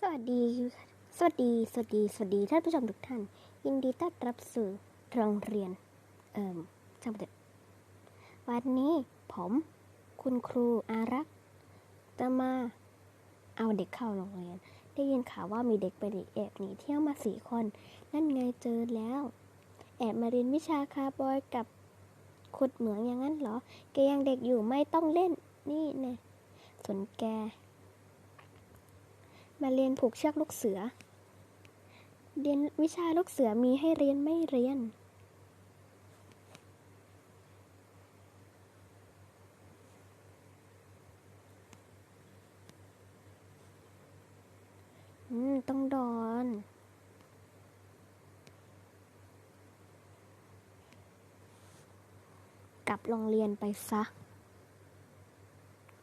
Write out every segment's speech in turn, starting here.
สวัสดี สวัสดี สวัสดี สวัสดีท่านผู้ชมทุกท่าน ยินดีต้อนรับสู่โรงเรียน เอิ่มช่างเด็ดวันนี้ผม คุณครูอารักษ์จะมาเอาเด็กเข้าโรงเรียน ได้ยินข่าวว่ามีเด็กไปแอบหนีเที่ยวมาสี่คน นั่นไงเจอแล้ว แอบมาเรียนวิชาคาร์บอยกับขุดเหมืองอย่างนั้นเหรอ แกยังเด็กอยู่ไม่ต้องเล่น นี่แน่ส่วนแก มาเรียนผูกเชือกลูกเสือ เรียนวิชาลูกเสือมีให้เรียนไม่เรียน อืม ต้องดอนกลับโรงเรียนไปซะ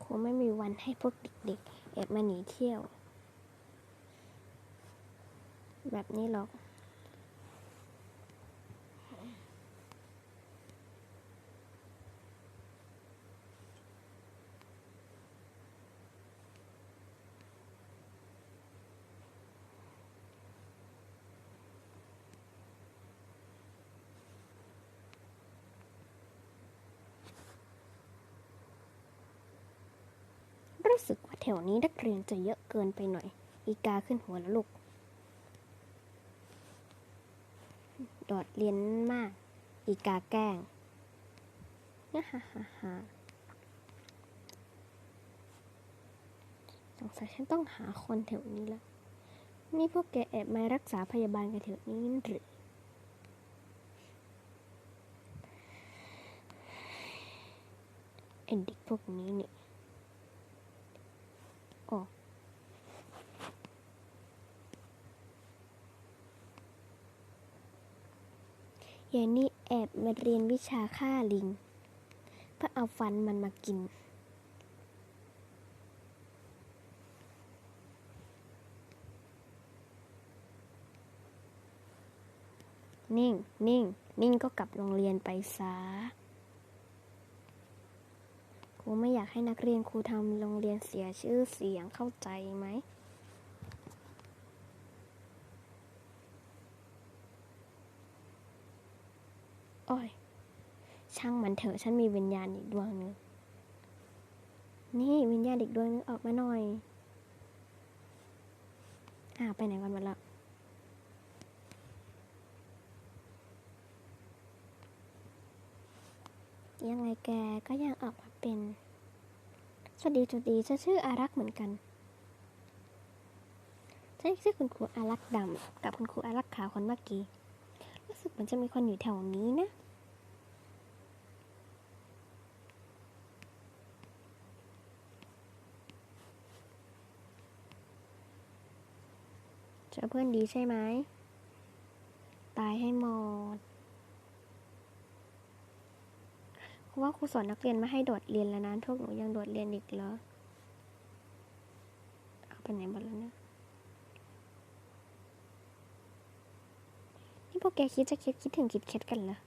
คงไม่มีวันให้พวกเด็กๆ แอบมาหนีเที่ยว แบบนี้หรอก รู้สึกว่าแถวนี้นักเรียนจะเยอะเกินไปหน่อย อีกาขึ้นหัวแล้วลูก โดดเรียนมาก อีกาแกล้งนะฮ่าฮ่าฮ่าสงสัยฉันต้องหาคนแถวนี้ล้วนี่พวกแกแอบมารักษาพยาบาลกันแถวนี้หรือไอเด็กพวกนี้เนี่ยโอ้ ยายนี่แอบมาเรียนวิชาฆ่าลิง เพื่อเอาฟันมันมากิน นิ่ง นิ่ง นิ่งก็กลับโรงเรียนไปซะครูไม่อยากให้นักเรียนครูทำโรงเรียนเสียชื่อเสียงเข้าใจไหม โอ้ยช่างมันเถอะฉันมีวิญญาณอีกดวงหนึงนี่วิญญาณอีกดวงนึงออกมาหน่อย อ่าวไปไหนกันหมดละยังไงแกก็ยังออกมาเป็นสวัสดีสวัสดีฉันชื่ออารักษ์เหมือนกันฉันชื่อคุณครูอารักษ์ดำกับคุณครูอารักษ์ขาวคนเมื่อกี้ สึกมือนจะมีคนอยู่แถวนี้นะ เจอเพื่อนดีใช่ไหม ตายให้หมดเพราะว่าครูสอนนักเรียนไม่ให้โดดเรียนแล้วนะพวกหนูยังโดดเรียนอีกเหรอ เอาไปไหนหมดแล้วเนี่ย นี่พวกแกคิดจะคิดคิดถึงคิดเคล็ดกันเหรอ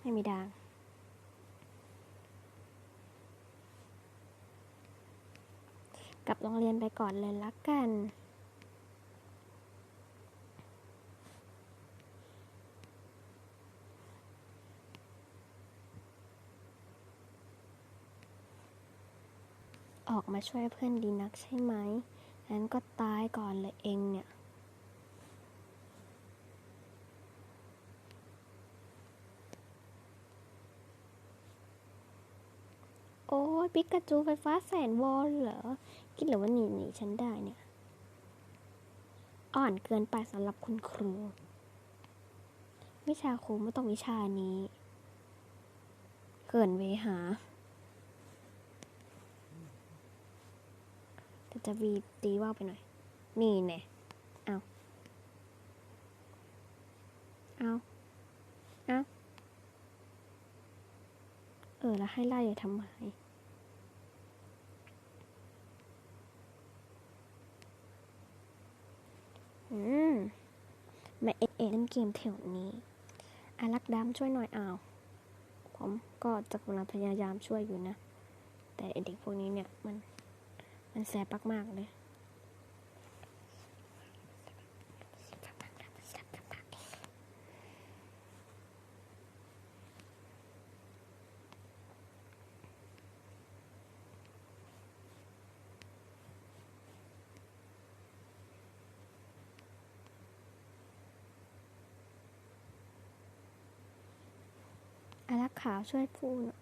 ไม่มีดางกลับโรงเรียนไปก่อนเลยละกัน ออกมาช่วยเพื่อนดีนักใช่ไหม งั้นก็ตายก่อนเลยเองเนี่ย โอ้ยปิกาจูไฟฟ้าแสนวอลเหรอ คิดเหรือว่าหนีหนีฉันได้เนี่ย อ่อนเกินไปสำหรับคุณครู วิชาครูไม่ต้องวิชานี้ เกินเวหา แต่จะวีตีว่าวไปหน่อย นี่แน่เอาเอาเอาเออ แล้วให้ไล่ทำไมอืมมาเอ็นเอ็นเล่นเกมแถวนี้อารักดำช่วยหน่อยอ้าวผมก็จะกำลังพยายามช่วยอยู่นะ แต่เด็กพวกนี้เนี่ยมัน มันแสบมากๆเลยอารักขาช่วยพูด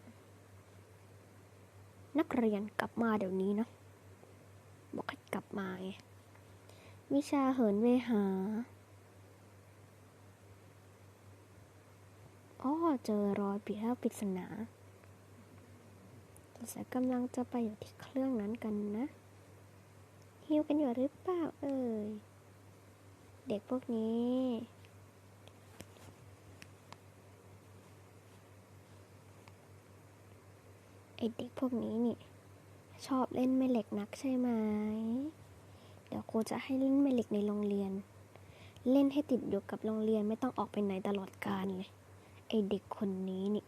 นักเรียนกลับมาเดี๋ยวนี้นะ กลับมาไงวิชาเหินเวหาอ้อเจอรอยปีแล้ปริศนาสงสัยกำลังจะไปอยู่ที่เครื่องนั้นกันนะ หิวกันอยู่หรือเปล่าเอ่ย เด็กพวกนี้ไอเด็กพวกนี้นี่ ชอบเล่นแม่เหล็กนักใช่ไหม เดี๋ยวครูจะให้เล่นแม่เหล็กในโรงเรียน เล่นให้ติดอยู่กับโรงเรียนไม่ต้องออกไปไหนตลอดกาลเลย ไอเด็กคนนี้นี่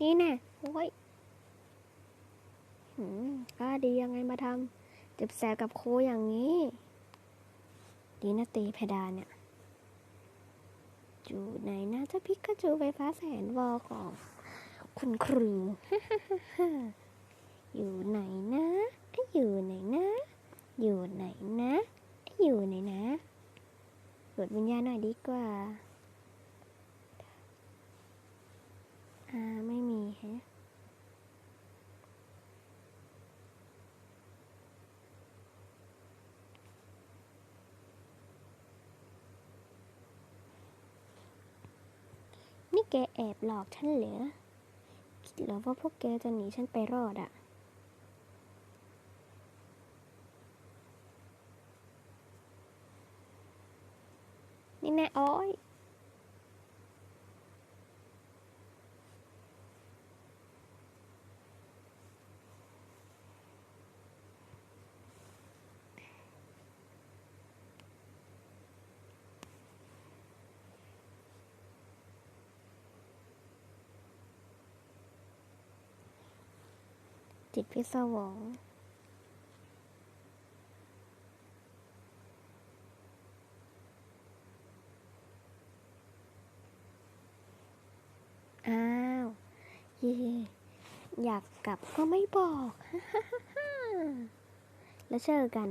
นี่แน่โอ้ยหืมกล้าดียังไงมาทำเจ็บแสบกับครูอย่างนี้ ดีนะตีเพดานเนี่ยอยู่ไหนนะเจ้าพิกาจูไฟฟ้าแสนวอของ คุณครู อยู่ไหนนะ อยู่ไหนนะ อยู่ไหนนะ อยู่ไหนนะตรวจวิญญาณหน่อยดีกว่า อ่า ไม่มีฮะนี่แกแอบหลอกฉันเหรอ หรอว่าพวกแกจะหนีฉันไปรอดอะนี่แน่โอ้อย จิตพิศวง อ้าวเย่อยากกลับก็ไม่บอก แล้วเจอกัน